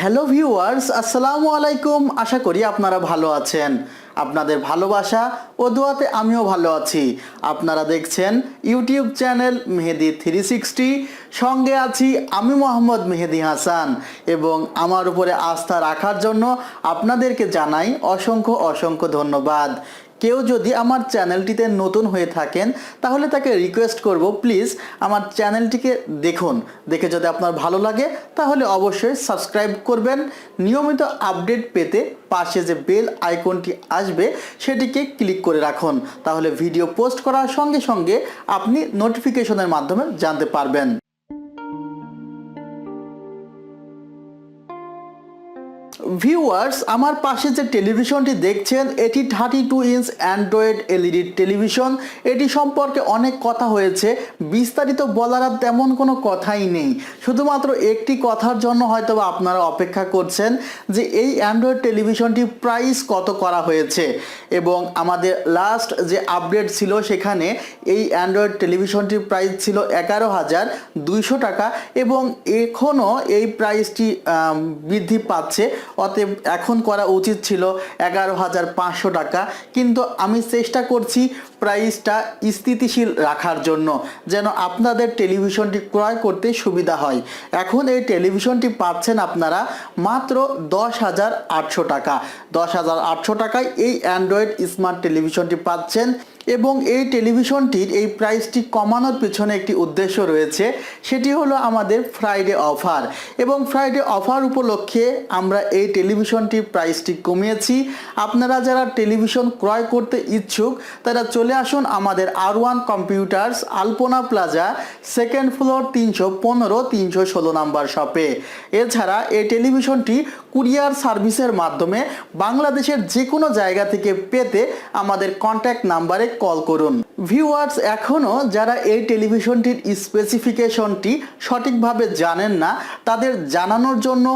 Hello viewers আসসালামু আলাইকুম। আশা করি আপনারা ভালো আছেন। আপনাদের ভালোবাসা ও দোয়াতে আমিও ভালো আছি। আপনারা দেখছেন YouTube channel Mehedi three sixty সঙ্গে আছি আমি মোহাম্মদ মেহেদি হাসান। এবং আমার উপরে আস্থা রাখার জন্য আপনাদেরকে জানাই অসংখ্য অসংখ্য ধন্যবাদ। কেউ যদি আমার চ্যানেলটিতে নতুন হয়ে থাকেন, তাহলে তাকে রিকোয়েস্ট করব প্লিজ আমার চ্যানেলটিকে দেখুন। দেখে যদি আপনার ভালো লাগে, তাহলে অবশ্যই সাবস্ক্রাইব করবেন। নিয়মিত আপডেট পেতে পাশে যে বেল আইকনটি আসবে, সেটিকে ক্লিক করে রাখুন। তাহলে ভিডিও পোস্ট করার সঙ্গে সঙ্গে আপনি নোটিফিকেশনের মাধ্যমে জানতে পারবেন। ভিউয়ার্স আমার পাশে যে টেলিভিশনটি দেখছেন, এটি thirty two inch android LED television. এটি সম্পর্কে অনেক কথা হয়েছে। বিস্তারিত বলার আর তেমন কোনো কথাই নেই। শুধুমাত্র একটি কথার জন্য হয়তো আপনারা অপেক্ষা করছেন যে এই অ্যান্ড্রয়েড টেলিভিশনটি প্রাইস কত করা হয়েছে। এবং আমাদের লাস্ট যে আপডেট ছিল সেখানে এই অ্যান্ড্রয়েড টেলিভিশনটির প্রাইস ছিল এগারো হাজার দুইশো টাকা। এবং এখনও এই প্রাইসটি বৃদ্ধি পাচ্ছে। অতএব এখন করা উচিত ছিল এগারো হাজার পাঁচশো টাকা। কিন্তু আমি চেষ্টা করছি প্রাইসটা স্থিতিশীল রাখার জন্য, যেন আপনাদের টেলিভিশনটি ক্রয় করতে সুবিধা হয়। এখন এই টেলিভিশনটি পাচ্ছেন আপনারা মাত্র দশ হাজার আটশো টাকা। দশ হাজার আটশো টাকায় এই অ্যান্ড্রয়েড স্মার্ট টেলিভিশনটি পাচ্ছেন। এবং এই টেলিভিশনটির এই প্রাইসটি কমানোর পেছনে একটি উদ্দেশ্য রয়েছে, সেটি হলো আমাদের ফ্রাইডে অফার এবং ফ্রাইডে অফার উপলক্ষে আমরা এই টেলিভিশনটির প্রাইসটি কমিয়েছি। আপনারা যারা টেলিভিশন ক্রয় করতে ইচ্ছুক, তারা চলে আসুন আমাদের R one computers Alpana plaza second floor তিনশো পনেরো, তিনশো ষোলো নাম্বার শপে এছাড়া এই টেলিভিশনটি কুরিয়ার সার্ভিসের মাধ্যমে বাংলাদেশের যে কোনো জায়গা থেকে পেতে আমাদের কন্ট্যাক্ট নাম্বারে কল করুন। ভিউয়ার্স এখনও যারা এই টেলিভিশনটির স্পেসিফিকেশনটি সঠিকভাবে জানেন না, তাদের জানানোর জন্য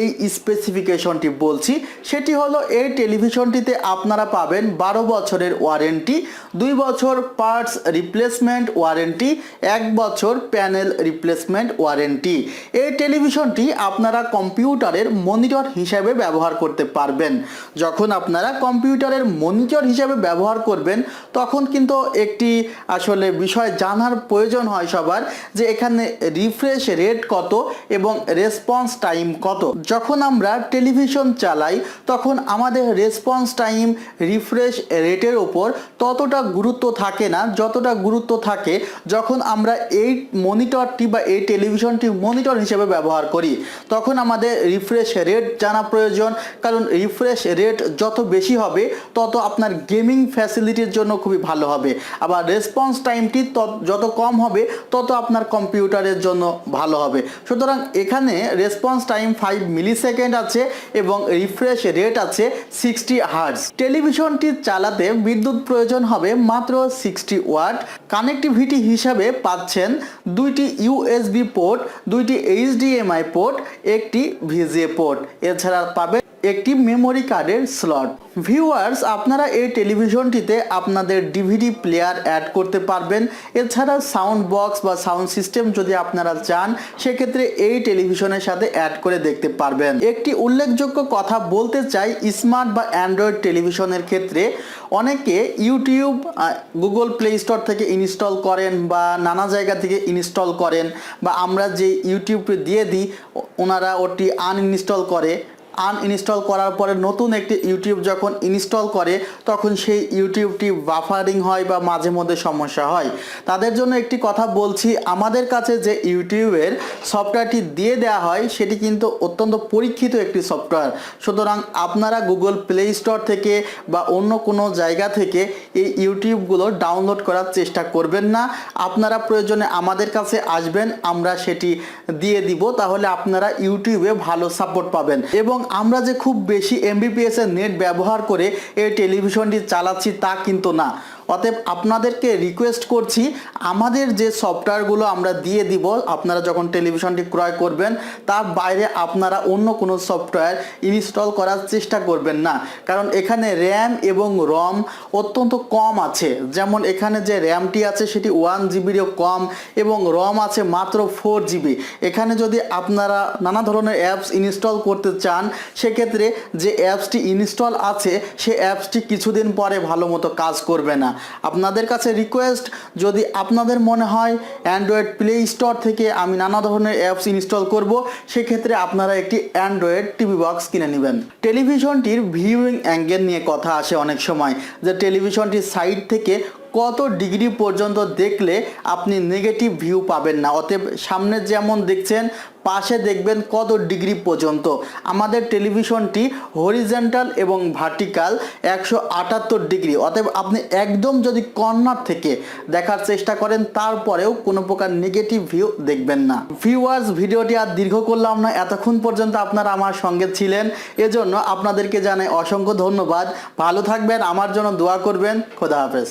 এই স্পেসিফিকেশনটি বলছি। সেটি হলো, এই টেলিভিশনটিতে আপনারা পাবেন বারো বছরের ওয়ারেন্টি দুই বছর পার্টস রিপ্লেসমেন্ট ওয়ারেন্টি এক বছর প্যানেল রিপ্লেসমেন্ট ওয়ারেন্টি এই টেলিভিশনটি আপনারা কম্পিউটারের মনিটর হিসাবে ব্যবহার করতে পারবেন। যখন আপনারা কম্পিউটারের মনিটর হিসাবে ব্যবহার করবেন, তখন কিন্তু একটি আসলে বিষয় জানার প্রয়োজন হয় সবার, যে এখানে রিফ্রেশ রেট কত এবং রেসপন্স টাইম কত। যখন আমরা টেলিভিশন চালাই, তখন আমাদের রেসপন্স টাইম রিফ্রেশ রেটের ওপর ততটা গুরুত্ব থাকে না, যতটা গুরুত্ব থাকে যখন আমরা এই মনিটরটি বা এই টেলিভিশনটি মনিটর হিসেবে ব্যবহার করি। তখন আমাদের রিফ্রেশ রেট জানা প্রয়োজন, কারণ রিফ্রেশ রেট যত বেশি হবে, তত আপনার গেমিং ফ্যাসিলিটির জন্য খুবই ভালো হবে। আবার রেসপন্স টাইমটি যত কম হবে, তত আপনার কম্পিউটারের জন্য ভালো হবে। সুতরাং এখানে response time five millisecond আছে এবং রিফ্রেশ রেট আছে সিক্সটি হার্টস টেলিভিশনটি চালাতে বিদ্যুৎ প্রয়োজন হবে মাত্র সিক্সটি ওয়াট কানেক্টিভিটি হিসাবে পাচ্ছেন দুইটি ইউএসবি পোর্ট দুইটি এইচডিএমআই পোর্ট একটি ভিজিএ পোর্ট এছাড়া পাবেন একটি মেমোরি কার্ডের স্লট ভিউয়ার্স আপনারা এই টেলিভিশনটিতে আপনাদের ডিভিডি প্লেয়ার অ্যাড করতে পারবেন। এছাড়া সাউন্ড বক্স বা সাউন্ড সিস্টেম যদি আপনারা চান, সেক্ষেত্রে এই টেলিভিশনের সাথে অ্যাড করে দেখতে পারবেন। একটি উল্লেখযোগ্য কথা বলতে চাই স্মার্ট বা অ্যান্ড্রয়েড টেলিভিশনের ক্ষেত্রে অনেকে ইউটিউব গুগল প্লে স্টোর থেকে ইনস্টল করেন বা নানা জায়গা থেকে ইনস্টল করেন বা আমরা যে ইউটিউবে দিয়ে দিই, ওনারা ওটি আনইনস্টল করে। আনইনস্টল করার পরে নতুন একটি ইউটিউব যখন ইনস্টল করে, তখন সেই ইউটিউবটি বাফারিং হয় বা মাঝে মধ্যে সমস্যা হয়। তাদের জন্য একটি কথা বলছি, আমাদের কাছে যে ইউটিউবের সফটওয়্যারটি দিয়ে দেওয়া হয়, সেটি কিন্তু অত্যন্ত পরীক্ষিত একটি সফটওয়্যার সুতরাং আপনারা গুগল প্লে স্টোর থেকে বা অন্য কোনো জায়গা থেকে এই ইউটিউবগুলো ডাউনলোড করার চেষ্টা করবেন না। আপনারা প্রয়োজনে আমাদের কাছে আসবেন, আমরা সেটি দিয়ে দিব, তাহলে আপনারা ইউটিউবে ভালো সাপোর্ট পাবেন। এবং আমরা যে খুব বেশি এমবিপিএসের নেট ব্যবহার করে এই টেলিভিশনটি চালাচ্ছি তা কিন্তু না। অতএব আপনাদেরকে রিকোয়েস্ট করছি, আমাদের যে সফটওয়্যারগুলো আমরা দিয়ে দিব, আপনারা যখন টেলিভিশনটি ক্রয় করবেন, তার বাইরে আপনারা অন্য কোনো সফটওয়্যার ইনস্টল করার চেষ্টা করবেন না। কারণ এখানে র্যাম এবং রম অত্যন্ত কম আছে। যেমন এখানে যে র্যামটি আছে, সেটি ওয়ান জিবিরও কম এবং রম আছে মাত্র ফোর জিবি এখানে যদি আপনারা নানা ধরনের অ্যাপস ইনস্টল করতে চান, সেক্ষেত্রে যে অ্যাপসটি ইনস্টল আছে, সে অ্যাপসটি কিছুদিন পরে ভালো মতো কাজ করবে না। আপনাদের কাছে রিকোয়েস্ট যদি আপনাদের মনে হয় অ্যান্ড্রয়েড প্লে স্টোর থেকে আমি নানা ধরনের অ্যাপস ইনস্টল করব, সেক্ষেত্রে আপনারা একটি অ্যান্ড্রয়েড টিভি বক্স কিনে নেবেন। টেলিভিশনটির ভিউইং অ্যাঙ্গেল নিয়ে কথা আসে অনেক সময়। যে টেলিভিশনটির সাইড থেকে কত ডিগ্রি পর্যন্ত দেখলে আপনি নেগেটিভ ভিউ পাবেন না। অতএব সামনে যেমন দেখছেন, পাশে দেখবেন কত ডিগ্রি পর্যন্ত। আমাদের টেলিভিশনটি হরিজেন্টাল এবং ভার্টিক্যাল একশো আটাত্তর ডিগ্রি। অতএব আপনি একদম যদি কর্নার থেকে দেখার চেষ্টা করেন, তারপরেও কোনো প্রকার নেগেটিভ ভিউ দেখবেন না। ভিউয়ার্স ভিডিওটি আর দীর্ঘ করলাম না, এতক্ষণ পর্যন্ত আপনারা আমার সঙ্গে ছিলেন। এজন্য আপনাদেরকে জানাই অসংখ্য ধন্যবাদ। ভালো থাকবেন, আমার জন্য দোয়া করবেন। খোদা হাফেজ।